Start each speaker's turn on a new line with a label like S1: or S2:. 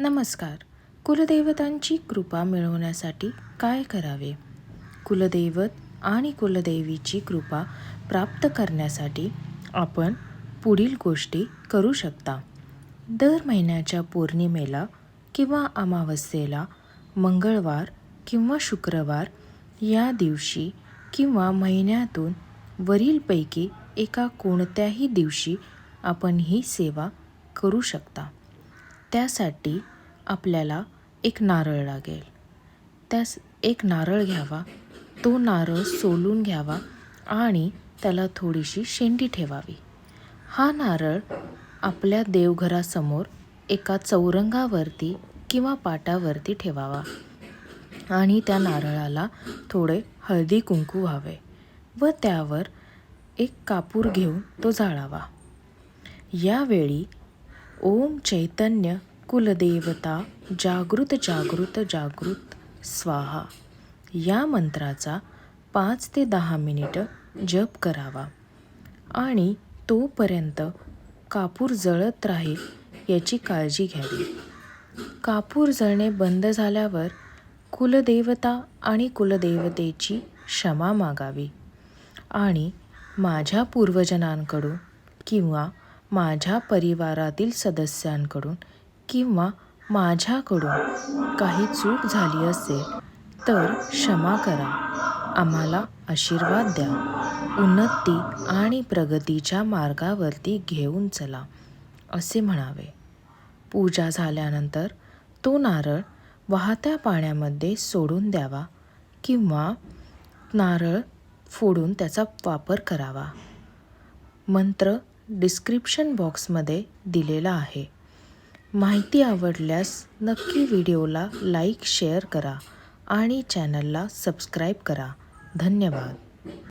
S1: नमस्कार. कुलदेवतांची कृपा मिळवण्यासाठी काय करावे? कुलदैवत आणि कुलदेवीची कृपा प्राप्त करण्यासाठी आपण पुढील गोष्टी करू शकता. दर महिन्याच्या पौर्णिमेला किंवा अमावस्येला मंगळवार किंवा शुक्रवार या दिवशी किंवा महिन्यातून वरीलपैकी एका कोणत्याही दिवशी आपण ही सेवा करू शकता. त्यासाठी आपल्याला एक नारळ लागेल. त्यास एक नारळ घ्यावा. तो नारळ सोलून घ्यावा आणि त्याला थोडीशी शेंडी ठेवावी. हा नारळ आपल्या देवघरासमोर एका चौरंगावरती किंवा पाटावरती ठेवावा आणि त्या नारळाला थोडे हळदी कुंकू व्हावे व त्यावर एक कापूर घेऊन तो जाळावा. यावेळी ओम चैतन्य कुलदेवता जागृत जागृत जागृत स्वाहा. या मंत्राचा पाच ते दहा मिनिटं जप करावा. आणि तोपर्यंत कापूर जळत राहील याची काळजी घ्यावी. कापूर जळणे बंद झाल्यावर कुलदेवता आणि कुलदेवतेची क्षमा मागावी. आणि माझ्या पूर्वजनांकडून किंवा माझ्या परिवारातील सदस्यांकडून किंवा माझ्याकडून काही चूक झाली असेल तर क्षमा करा. आम्हाला आशीर्वाद द्या. उन्नती आणि प्रगतीच्या मार्गावरती घेऊन चला असे म्हणावे. पूजा झाल्यानंतर तो नारळ वाहत्या पाण्यामध्ये सोडून द्यावा किंवा नारळ फोडून त्याचा वापर करावा. मंत्र डिस्क्रिप्शन बॉक्समध्ये दिलेला आहे. माहिती आवडल्यास नक्की व्हिडिओला लाईक शेअर करा आणि चॅनलला सबस्क्राईब करा. धन्यवाद.